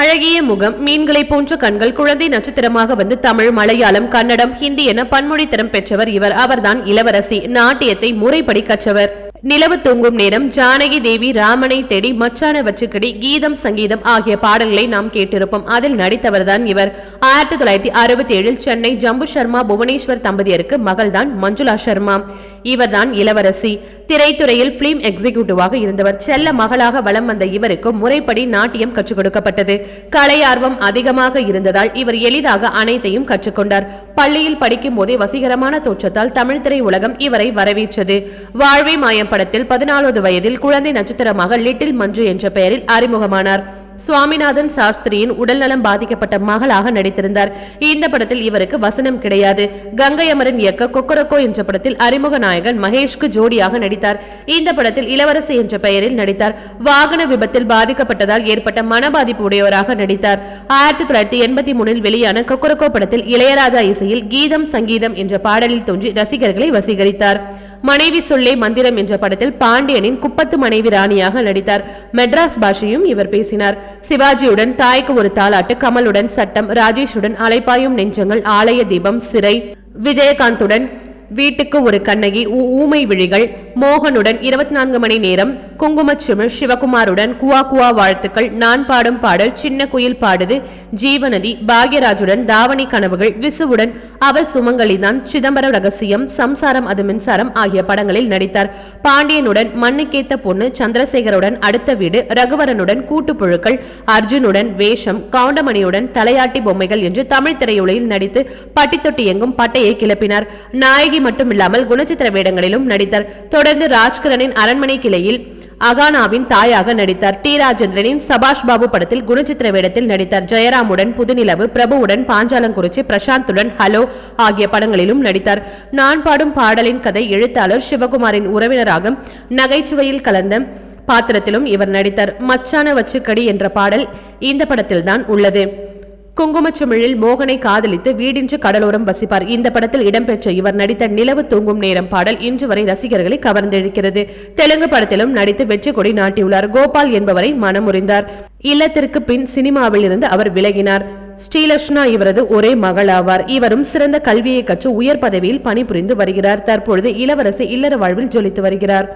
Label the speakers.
Speaker 1: அழகிய முகம் மீன்களை போன்ற கண்கள் குழந்தை நட்சத்திரமாக வந்து தமிழ் மலையாளம் கன்னடம் ஹிந்தி என பன்மொழி திறம் பெற்றவர் இவர். அவர்தான் இளவரசி நாட்டியத்தை முறைப்படி கற்றவர். நிலவு தூங்கும் நேரம் ஜானகி தேவி ராமனை தேடி மச்சான வச்சுக்கடி கீதம் சங்கீதம் ஆகிய பாடல்களை நாம் கேட்டிருப்போம். அதில் நடித்தவர்தான் இவர். ஆயிரத்தி தொள்ளாயிரத்தி அறுபத்தி ஏழில் சென்னை ஜம்பு சர்மா புவனேஸ்வர் தம்பதியருக்கு மகள்தான் மஞ்சுளா சர்மா இவர்தான் இளவரசி. திரைத்துறையில் பிலிம் எக்ஸிகியூட்டிவாக இருந்தவர். செல்ல மகளாக வலம் வந்த இவருக்கு முறைப்படி நாட்டியம் கற்றுக் கொடுக்கப்பட்டது. கலை ஆர்வம் அதிகமாக இருந்ததால் இவர் எளிதாக அனைத்தையும் கற்றுக்கொண்டார். பள்ளியில் படிக்கும் போதே வசீகரமான தோற்றத்தால் தமிழ் திரை உலகம் இவரை வரவேற்றது. வாழ்வை மாயம். படத்தில் பதினாலாவது வயதில் குழந்தை நட்சத்திரமாக லிட்டில் மஞ்சு என்ற பெயரில் அறிமுகமானார். சுவாமிநாதன் சாஸ்திரியின் உடல்நலம் பாதிக்கப்பட்ட மகளாக நடித்திருந்தார். இந்த படத்தில் இவருக்கு வசனம் கிடையாது. கங்கை அமரன் இயக்க கொக்கரக்கோ என்ற படத்தில் அறிமுக நாயகன் மகேஷ்க்கு ஜோடியாக நடித்தார். இந்த படத்தில் இளவரசி என்ற பெயரில் நடித்தார். வாகன விபத்தில் பாதிக்கப்பட்டதால் ஏற்பட்ட மன பாதிப்பு உடையவராக நடித்தார். ஆயிரத்தி தொள்ளாயிரத்தி எண்பத்தி மூணில் வெளியான கொக்கரக்கோ படத்தில் இளையராஜா இசையில் கீதம் சங்கீதம் என்ற பாடலில் தோன்றி ரசிகர்களை வசீகரித்தார். மனைவி சொல்லே மந்திரம் என்ற படத்தில் பாண்டியனின் குப்பத்து மனைவி ராணியாக நடித்தார். மெட்ராஸ் பாஷையும் இவர் பேசினார். சிவாஜியுடன் தாய்க்கு ஒரு தாலாட்டு கமலுடன் சட்டம் ராஜேஷுடன் அலைப்பாயும் நெஞ்சங்கள் ஆலய தீபம் சிறை விஜயகாந்துடன் வீட்டுக்கு ஒரு கண்ணகி ஊமை விழிகள் மோகனுடன் இருபத்தி நான்கு மணி நேரம் குங்குமச்சிமிழ் சிவகுமாருடன் குவா குவா வாழ்த்துக்கள். நான் பாடும் பாடல் சின்ன குயில் பாடுது. ஜீவநதி பாக்யராஜுடன் தாவணி கனவுகள் விசுவுடன் அவள் சுமங்கலிதான். சிதம்பர ரகசியம் சம்சாரம் அது மின்சாரம் ஆகிய படங்களில் நடித்தார். பாண்டியனுடன் மண்ணுக்கேத்த பொண்ணு சந்திரசேகருடன் அடுத்த வீடு ரகுவரனுடன் கூட்டுப்புழுக்கள் அர்ஜுனுடன் வேஷம் கவுண்டமணியுடன் தலையாட்டி பொம்மைகள் என்று தமிழ் திரையுலையில் நடித்து பட்டித்தொட்டி எங்கும் பட்டையை கிளப்பினார். நாயகி மட்டுமில்லாமல் குணச்சித்திர வேடங்களிலும் நடித்தார். தொடர்ந்து ராஜ்கரனின் அரண்மனை கிளையில் அகானாவின் தாயாக நடித்தார். டி. ராஜேந்திரனின் சபாஷ் பாபு படத்தில் குணச்சித்திர வேடத்தில் நடித்தார். ஜெயராமுடன் புதுநிலவு பிரபுவுடன் பாஞ்சாலங்குறிச்சி பிரசாந்துடன் ஹலோ ஆகிய படங்களிலும் நடித்தார். நான் பாடும் பாடலின் கதை எழுத்தாளர் சிவகுமாரின் உறவினராக நகைச்சுவையில் கலந்த பாத்திரத்திலும் இவர் நடித்தார். மச்சான வச்சுக்கடி என்ற பாடல் இந்த படத்தில்தான் உள்ளது. குங்குமச்சுமிழில் மோகனை காதலித்து வீடின்றி கடலோரம் வசிப்பார். இந்த படத்தில் இடம்பெற்ற இவர் நடித்த நிலவு தூங்கும் நேரம் பாடல் இன்று வரை ரசிகர்களை கவர்ந்திருக்கிறது தெலுங்கு படத்திலும் நடித்து வெற்றி கொடி நாட்டியுள்ளார். கோபால் என்பவரை மனமுறிந்தார். இல்லத்திற்கு பின் சினிமாவில் இருந்து அவர் விலகினார். ஸ்ரீலக்ஷ்னா இவரது ஒரே மகளாவார் இவரும் சிறந்த கல்வியை கற்று உயர் பதவியில் பணிபுரிந்து வருகிறார். தற்பொழுது இளவரசி இல்லற வாழ்வில் ஜொலித்து வருகிறார்.